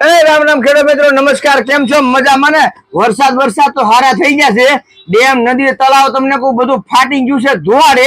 એ રામ રામ ખેડૂત મિત્રો, નમસ્કાર. કેમ છો? મજામાં ને વરસાદ વરસાદ તો હારા થઈ ગયા છે. ડેમ, નદી, તળાવ તમને કોઈ બધું ફાટી ગયું છે ધોવાડે.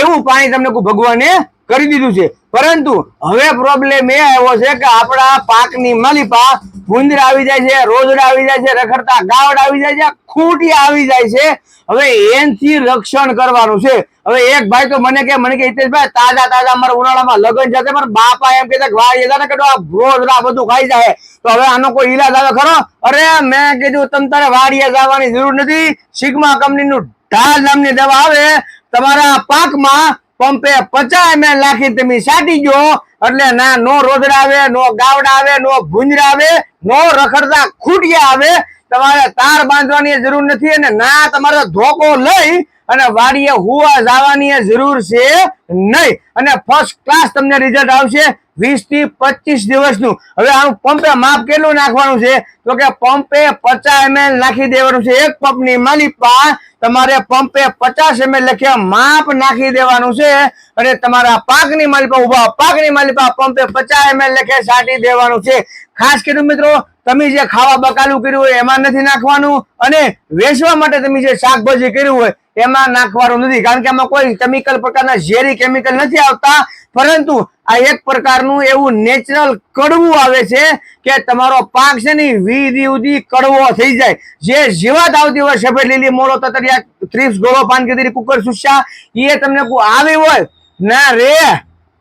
એવું પાણી તમને કોઈ ભગવાને કરી દીધું છે. પરંતુ હવે પ્રોબ્લેમ એ આવ્યો છે કે આપણા પાકની મલીપા ભૂંદરા આવી જાય છે, રોજડા આવી જાય છે, રખડતા ગાવડ આવી જાય છે ખૂટી આવી જાય છે. હવે એનથી રક્ષણ કરવાનું છે. હવે એક ભાઈ તો મને કે મને કે, હિતેશભાઈ, તાજા તાજા મારા ઉનાળામાં લગ્ન છે પણ બાપા એમ કહેતા કે વાહ ને કે રોજડા બધું ખાઈ જાય. તો હવે આનો કોઈ ઈલાજ આવે ખરો? અરે મેં કીધું, તમ તારે વાડીએ જવાની જરૂર નથી. સિગ્મા કંપનીનું ઢાલ નામની દવા આવે. તમારા પાકમાં પંપે પચાસ એમએલ નાખી તમે સાટી ગયો. એટલે ના, નો રોદડા આવે, નો ગાવડા આવે, નો ભૂંજરા આવે, નો રખડતા ખૂટિયા આવે. તમારે તાર બાંધવાની જરૂર નથી અને ના, તમારે ધોકો લઈ અને વાડીએ હુવા જવાની જરૂર છે નહીં. અને ફર્સ્ટ ક્લાસ તમને રિઝલ્ટ આવશે. વીસથી પચીસ દિવસનું. હવે આનું પંપે માપ કેટલું નાખવાનું છે? તો કે પંપે પચાસ એમએલ નાખી દેવાનું છે. એક પંપની માલિપા તમારે પંપે પચાસ એમએલ લખ્યા માપ નાખી દેવાનું છે. અને તમારા પાકની માલિપા ઊભા. પાકની માલિપા પંપે પચાસ એમએલ લખે છાંટી દેવાનું છે. ખાસ કર્યું મિત્રો, તમે જે ખાવા બકાલું કર્યું હોય એમાં નથી નાખવાનું. અને વેચવા માટે તમે જે શાકભાજી કર્યું હોય એમાં નાખવાનું નથી. કારણ કે આમાં કોઈ કેમિકલ પ્રકારના ઝેરી કેમિકલ નથી આવતા. પરંતુ આ એક પ્રકારનું એવું નેચરલ કડવું આવે છે કે તમારો પાક છે ને વીધી કડવો થઈ જાય. જે જીવાત આવતી હોય સફેદ લીલી મોળો તતરિયા થ્રીપ્સ ગોળો પાન કીધી કુકર સુસ્યા એ તમને આવી હોય, ના રે.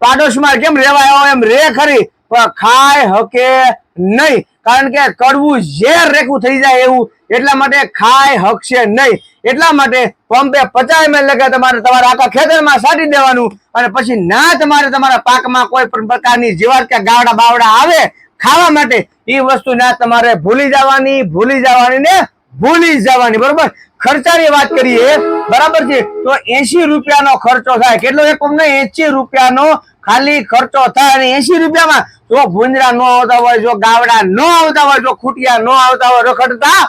પાડોશમાં કેમ રેવાય એમ રે ખરી. પણ ખાય હકે નહીં. કારણ કે કડવું ઝેર રેખું થઈ જાય એવું એટલા માટે ખાય, હકશે નહીં. એટલા માટે પંપે પચાસ એમએલ લગે તમારે તમારા આખા ખેતરમાં સાટી દેવાનું અને પછી ના તમારે તમારા પાકમાં કોઈ પણ પ્રકારની જીવાત કે ગાવડા બાવડા આવે ખાવા માટે એ વસ્તુ ના તમારે ભૂલી જવાની ભૂલી જવાની ને ભૂલી જવાની, બરોબર? ખર્ચાની વાત કરીએ, બરાબર છે? તો એસી રૂપિયાનો ખર્ચો થાય. કેટલો એક પંપને એસી રૂપિયાનો ખાલી ખર્ચો થાય અને એસી રૂપિયામાં જો ભૂંજરા ન આવતા હોય, જો ગાવડા ન આવતા હોય, જો ખૂટિયા ન આવતા હોય, રખડતા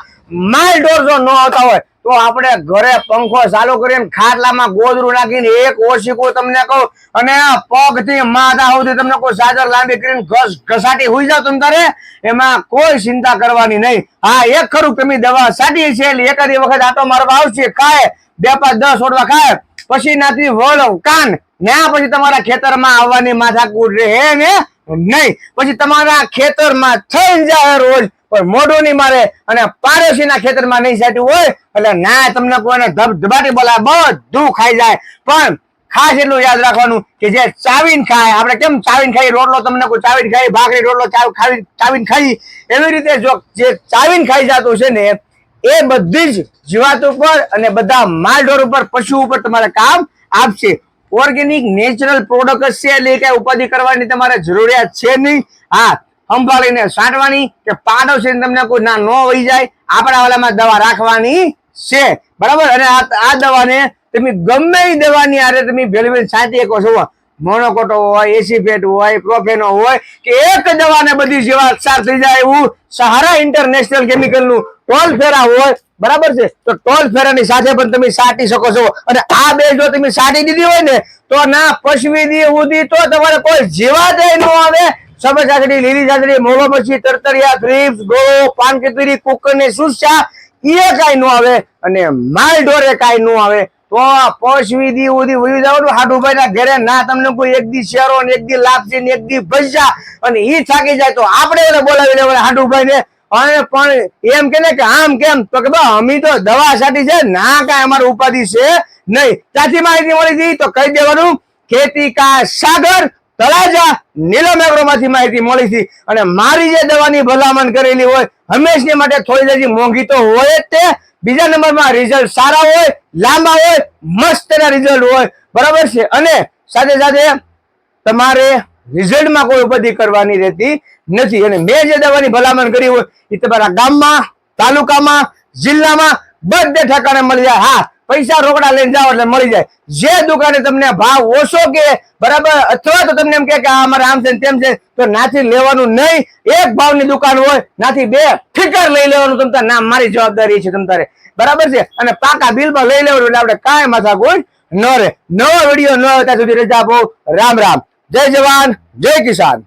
માલ ઢોર જો ન આવતા હોય તો આપણે ઘરે પંખો ચાલુ કરીને ખાટલામાં ગોદરું નાખીને એક ઓશીકો તમને કહું, અને પગથી માથા સુધી તમને કોઈ સાજર લાંબી કરીને ઘસ, ઘસાટી હોઈ જાવ તમે તારે, એમાં કોઈ ચિંતા કરવાની નહીં. હા એક ખરું તમે દવા સાટી છે, એટલે એકાદી વખત આટો મારવા આવશે, ખાય, બે પાંચ દસ ઓડવા ખાય, પછી નાથી વળ, કાન, ના, પછી તમારા ખેતરમાં આવવાની માથાકૂટ રહે ને નહીં. પછી તમારા ખેતરમાં થઈ જાય રોજ પણ મોઢું નહીં મારે અને પાડોશીના ખેતરમાં નહીં સાટ્યું હોય, એટલે ના, તમને કોઈને ધબધબાટી બોલાય, બધું ખાઈ જાય. પણ ખાસ એટલું યાદ રાખવાનું કે જે ચાવીન ખાય, આપણે કેમ ચાવીન ખાઈ રોટલો તમને કોઈ ચાવીન ખાઈ, ભાખરી, રોટલો ખાવી, ચાવીન ખાઈ? એવી રીતે જો જે ચાવીન ખાઈ જતું છે ને, એ બધી જ જીવાત ઉપર અને બધા માલઢોર ઉપર, પશુ ઉપર તમારે કામ આપશે. ઓર્ગેનિક નેચરલ પ્રોડક્ટ છે, એટલે કઈ ઉપાધિ કરવાની તમારે જરૂરિયાત છે નહીં. હા સંભાળીને સાંટવાની કે પાડોશી તમને કોઈ ના ન વહી જાય, આપણા વાલામાં દવા રાખવાની છે. બરાબર? અને આ દવાને તમે ગમે એ દવાની આરે તમે ભેળ ભેળ છાંટી શકો છો. મોનોકોટો હોય એસીફેટ હોય, પ્રોફેનો હોય, કે એક દવાને બધી જેવા સાર થઈ જાય એવું સહારા ઇન્ટરનેશનલ કેમિકલનું ટોલ ફેરા હોય, બરાબર છે? તો ટોલ ફેરાની સાથે પણ તમે સાટી શકો છો. અને આ બે જો તમે સાટી દીધી હોય ને, તો ના પશવી દી, ઉદી, તો તમારે કોઈ જીવાત ન આવે. સફેદ લીલી સાગડી મોલો મચ્છી તરતરિયા થ્રીપ્સ ગોળો, પાન કુકર ને સુસા એ કાંઈ ન આવે અને માલ ઢોરે કાંઈ ન આવે. તો પશવી દી ઉદી વયું જવાનું. હાડુભાઈ ના ઘરે ના તમને કોઈ એક દી શેરો ને એક દી લાપસી ને એક દી ભજ્યા અને ઈ થાકી જાય તો આપણે એને બોલાવી લેવાય હાડુભાઈ ને અને પણ એમ કે ને કે આમ કેમ? તો કે અમે તો દવા સાટી છે, ના કાંઈ અમારે ઉપાધિ છે નહીં. ત્યાંથી માહિતી મળી હતી તો કહી દેવાનું, ખેતી કા સાગર તળાજા નીલમ એગ્રોમાંથી માહિતી મળી હતી અને મારી જે દવાની ભલામણ કરેલી હોય, હંમેશની માટે થોડી જજી મોંઘી તો હોય જ તે. બીજા નંબરમાં રિઝલ્ટ સારા હોય, લાંબા હોય, મસ્ત રિઝલ્ટ હોય. બરાબર છે? અને સાથે સાથે તમારે રિઝલ્ટમાં કોઈ ઉપધિ કરવાની રહેતી નથી. અને મેં જે દવાની ભલામણ કરી હોય, એ તમારા ગામમાં, તાલુકામાં, જિલ્લામાં બધે ઠેકાણે મળી જાય. હા પૈસા રોકડા લઈને જાઓ એટલે મળી જાય. જે દુકાને તમને ભાવ ઓછો કે, બરાબર, અથવા તો તમને એમ કે અમારે આમ છે તેમ છે, તો નાથી લેવાનું નહીં. એક ભાવની દુકાન હોય, નાથી બે ઠીકર લઈ લેવાનું. તમતા ના મારી જવાબદારી છે તમ તારે. બરાબર છે? અને પાકા બિલમાં લઈ લેવાનું એટલે આપણે કાંઈ માથા કોઈ ન રહે. નવો વીડિયો ન હોય ત્યાં સુધી રજા આપો. રામ રામ. જય જવાન, જય કિસાન.